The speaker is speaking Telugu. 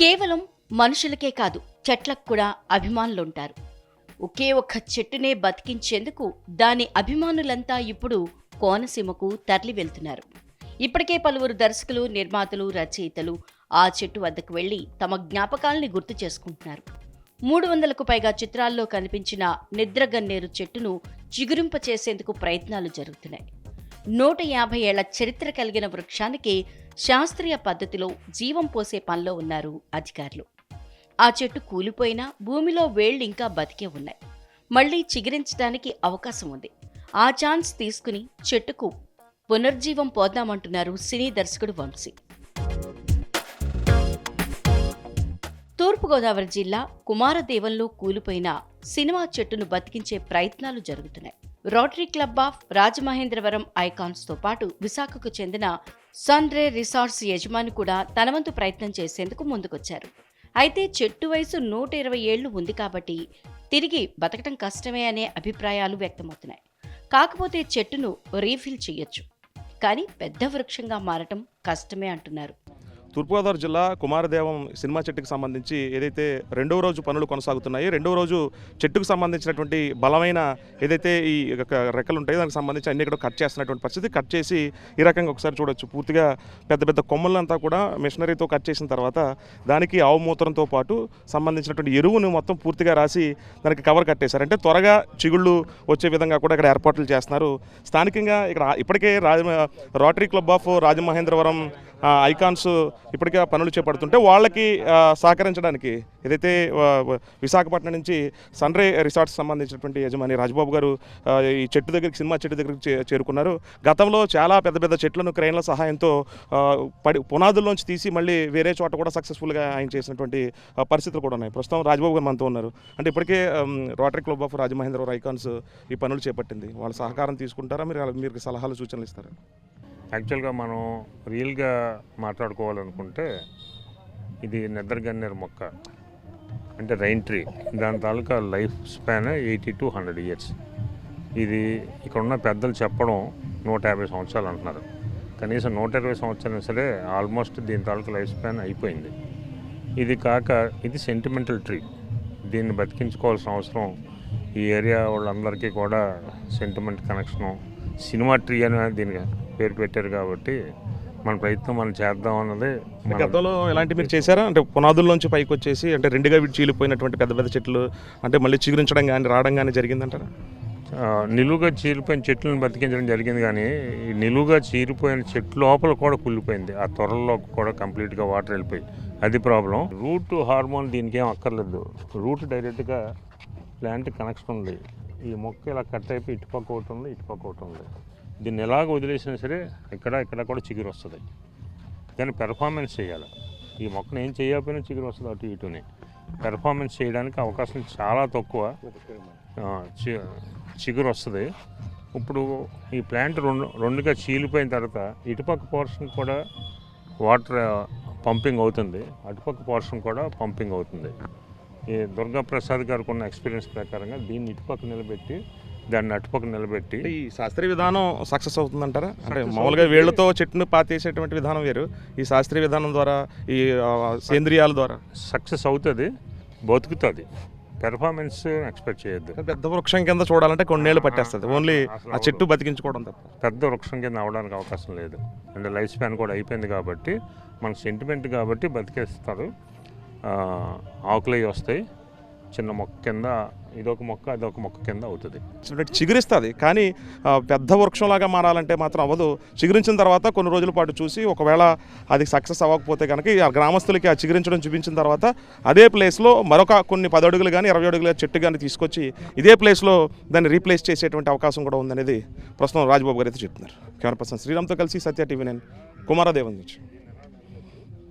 కేవలం మనుషులకే కాదు చెట్లకు కూడా అభిమానులుంటారు. ఒకే ఒక్క చెట్టునే బతికించేందుకు దాని అభిమానులంతా ఇప్పుడు కోనసీమకు తరలి వెళ్తున్నారు. ఇప్పటికే పలువురు దర్శకులు నిర్మాతలు రచయితలు ఆ చెట్టు వద్దకు వెళ్ళి తమ జ్ఞాపకాల్ని గుర్తు చేసుకుంటున్నారు. మూడు వందలకు పైగా చిత్రాల్లో కనిపించిన నిద్రగన్నేరు చెట్టును చిగురింప చేసేందుకు ప్రయత్నాలు జరుగుతున్నాయి. నూట యాభై ఏళ్ళ చరిత్ర కలిగిన వృక్షానికి శాస్త్రీయ పద్ధతిలో జీవం పోసే పనిలో ఉన్నారు అధికారులు. ఆ చెట్టు కూలిపోయినా భూమిలో వేళ్ళు ఇంకా బతికే ఉన్నాయి. మళ్ళీ చిగిరించడానికి అవకాశం ఉంది. ఆ ఛాన్స్ తీసుకుని చెట్టుకు పునర్జీవం పోద్దామంటున్నారు సినీ దర్శకుడు వంశీ. తూర్పుగోదావరి జిల్లా కుమారదేవంలో కూలిపోయిన సినిమా చెట్టును బతికించే ప్రయత్నాలు జరుగుతున్నాయి. రోటరీ క్లబ్ ఆఫ్ రాజమహేంద్రవరం ఐకాన్స్తో పాటు విశాఖకు చెందిన సన్రే రిసార్ట్స్ యజమాని కూడా తనవంతు ప్రయత్నం చేసేందుకు ముందుకొచ్చారు. అయితే చెట్టు వయసు నూట ఇరవై ఏళ్ళు ఉంది కాబట్టి తిరిగి బతకటం కష్టమే అనే అభిప్రాయాలు వ్యక్తమవుతున్నాయి. కాకపోతే చెట్టును రీఫిల్ చేయొచ్చు కానీ పెద్ద వృక్షంగా మారటం కష్టమే అంటున్నారు. తూర్పుగోదావరి జిల్లా కుమారదేవం సినిమా చెట్టుకు సంబంధించి ఏదైతే రెండవ రోజు పనులు కొనసాగుతున్నాయి రెండవ రోజు చెట్టుకు సంబంధించినటువంటి బలమైన ఏదైతే ఈ యొక్క రెక్కలు ఉంటాయో దానికి సంబంధించి అన్ని ఇక్కడ కట్ చేస్తున్నటువంటి పరిస్థితి. కట్ చేసి ఈ రకంగా ఒకసారి చూడొచ్చు. పూర్తిగా పెద్ద పెద్ద కొమ్మలంతా కూడా మిషనరీతో కట్ చేసిన తర్వాత దానికి ఆవు మూత్రంతో పాటు సంబంధించినటువంటి ఎరువును మొత్తం పూర్తిగా రాసి దానికి కవర్ కట్టేశారు. అంటే త్వరగా చిగుళ్ళు వచ్చే విధంగా కూడా ఇక్కడ ఏర్పాట్లు చేస్తున్నారు. స్థానికంగా ఇక్కడ ఇప్పటికే రాజ rotary club of Rajamahendravaram icons ఇప్పటికే ఆ పనులు చేపడుతుంటే వాళ్ళకి సహకరించడానికి ఏదైతే విశాఖపట్నం నుంచి సన్రే రిసార్ట్స్ సంబంధించినటువంటి యజమాని రాజబాబు గారు ఈ చెట్టు దగ్గరికి సినిమా చెట్టు దగ్గరికి చే- చేరుకున్నారు. గతంలో చాలా పెద్ద పెద్ద చెట్లను క్రెయిన్ల సహాయంతో పడి పునాదుల్లోంచి తీసి మళ్ళీ వేరే చోట కూడా సక్సెస్ఫుల్గా ఆయన చేసినటువంటి పరిస్థితులు కూడా ఉన్నాయి. ప్రస్తుతం రాజబాబు గారు మనతో ఉన్నారు. అంటే ఇప్పటికే rotary club of Rajamahendravaram icons ఈ పనులు చేపట్టింది. వాళ్ళ సహకారం తీసుకుంటారా? మీరు మీరు సలహాలు సూచనలు ఇస్తారా? యాక్చువల్గా మనం రియల్గా మాట్లాడుకోవాలనుకుంటే ఇది నిద్రగన్నేరు మొక్క. అంటే రైన్ ట్రీ. దాని తాలూకా life span eighty to hundred years. ఇది ఇక్కడ ఉన్న పెద్దలు చెప్పడం నూట యాభై సంవత్సరాలు అంటున్నారు. కనీసం నూట ఇరవై సంవత్సరాలు సరే ఆల్మోస్ట్ దీని తాలూకా లైఫ్ స్పాన్ అయిపోయింది. ఇది కాక ఇది సెంటిమెంటల్ ట్రీ. దీన్ని బతికించుకోవాల్సిన అవసరం ఈ ఏరియా వాళ్ళందరికీ కూడా సెంటిమెంట్ కనెక్షను. సినిమా ట్రీ అని దీనికి పేరు పెట్టారు కాబట్టి మన ప్రయత్నం మనం చేద్దాం అన్నది గతంలో ఎలాంటి మీరు చేశారా? అంటే పునాదుల్లోంచి పైకి వచ్చేసి అంటే రెండుగా చీలిపోయినటువంటి పెద్ద పెద్ద చెట్లు అంటే మళ్ళీ చిగురించడం కానీ రావడం కానీ జరిగిందంటారా? నిలువుగా చీలిపోయిన చెట్లను బతికించడం జరిగింది కానీ ఈ నిలువుగా చీరిపోయిన చెట్టు లోపల కూడా కుళ్ళిపోయింది. ఆ త్వరలో కూడా కంప్లీట్గా వాటర్ వెళ్ళిపోయి. అది ప్రాబ్లం రూట్ హార్మోన్ దీనికి ఏం అక్కర్లేదు. రూట్ డైరెక్ట్గా ప్లాంట్ కనెక్షన్ ఉంది. ఈ మొక్క ఇలా కట్ అయిపోయి ఇటుపక్క ఒకటి ఉంది ఇటుపక్క ఒకటి ఉంది. దీన్ని ఎలాగ వదిలేసినా సరే ఇక్కడ ఇక్కడ కూడా చిగురు వస్తుంది. దాన్ని పెర్ఫార్మెన్స్ చేయాలి. ఈ మొక్కను ఏం చేయకపోయినా చిగురు వస్తుంది అటు ఇటుని. పెర్ఫార్మెన్స్ చేయడానికి అవకాశం చాలా తక్కువ. చి- చిగురు వస్తుంది. ఇప్పుడు ఈ ప్లాంట్ రెండు రెండుగా చీలిపోయిన తర్వాత ఇటుపక్క పోర్షన్ కూడా వాటర్ పంపింగ్ అవుతుంది. అటుపక్క పోర్షన్ కూడా పంపింగ్ అవుతుంది. ఈ దుర్గా ప్రసాద్ గారికి ఉన్న ఎక్స్పీరియన్స్ ప్రకారంగా దీన్ని ఇటుపక్క నిలబెట్టి దాన్ని అటుపక్క నిలబెట్టి ఈ శాస్త్రీయ విధానం సక్సెస్ అవుతుందంటారా? అంటే మామూలుగా. వేళ్ళతో చెట్టును పాతేసేటువంటి విధానం వేరు. ఈ శాస్త్రీయ విధానం ద్వారా ఈ సేంద్రియాల ద్వారా. సక్సెస్ అవుతుంది బతుకుతుంది. పెర్ఫార్మెన్స్ ఎక్స్పెక్ట్ చేయొద్దు. పెద్ద వృక్షం కింద చూడాలంటే కొన్నేళ్ళు పట్టేస్తుంది. ఓన్లీ ఆ చెట్టు బతికించుకోవడం తప్ప. పెద్ద వృక్షం కింద అవడానికి అవకాశం లేదు. అంటే లైఫ్ స్పాన్ కూడా అయిపోయింది కాబట్టి మన సెంటిమెంట్ కాబట్టి బతికేస్తారు. ఆకులు వస్తాయి. చిన్న మొక్క కింద ఇదొక మొక్క అదొక మొక్క కింద అవుతుంది. చిగురిస్తుంది కానీ పెద్ద వృక్షంలాగా మారాలంటే మాత్రం అవ్వదు. చిగురించిన తర్వాత కొన్ని రోజుల పాటు చూసి ఒకవేళ అది సక్సెస్ అవ్వకపోతే కనుక ఆ గ్రామస్తులకి ఆ చిగురించడం చూపించిన తర్వాత అదే ప్లేస్లో మరొక కొన్ని పది అడుగులు కానీ ఇరవై అడుగుల చెట్టు కానీ తీసుకొచ్చి ఇదే ప్లేస్లో దాన్ని రీప్లేస్ చేసేటువంటి అవకాశం కూడా ఉందనేది ప్రస్తుతం రాజ్బాబు గారు అయితే చెప్తున్నారు. కెమెరా పర్సన్ శ్రీరామ్తో కలిసి సత్య టీవీ నేను కుమారదేవన్ నుంచి.